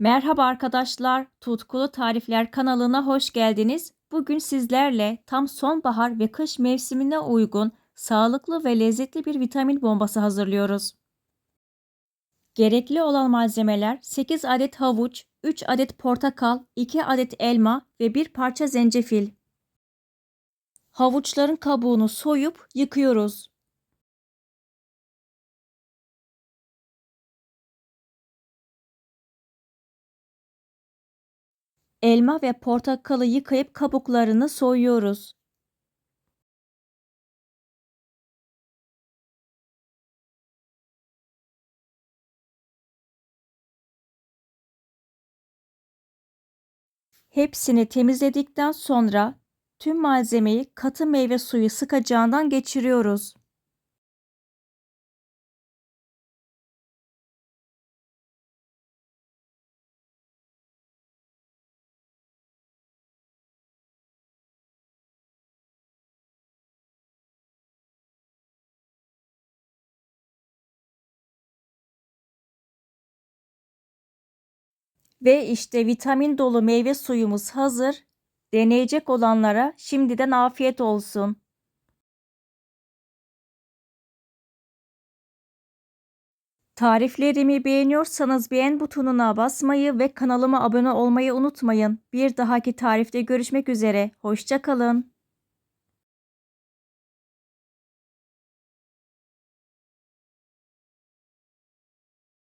Merhaba arkadaşlar, Tutkulu Tarifler kanalına hoş geldiniz. Bugün sizlerle tam sonbahar ve kış mevsimine uygun sağlıklı ve lezzetli bir vitamin bombası hazırlıyoruz. Gerekli olan malzemeler 8 adet havuç, 3 adet portakal, 2 adet elma ve 1 parça zencefil. Havuçların kabuğunu soyup yıkıyoruz. Elma ve portakalı yıkayıp kabuklarını soyuyoruz. Hepsini temizledikten sonra tüm malzemeyi katı meyve suyu sıkacağından geçiriyoruz. Ve işte vitamin dolu meyve suyumuz hazır. Deneyecek olanlara şimdiden afiyet olsun. Tariflerimi beğeniyorsanız beğen butonuna basmayı ve kanalıma abone olmayı unutmayın. Bir dahaki tarifte görüşmek üzere. Hoşçakalın.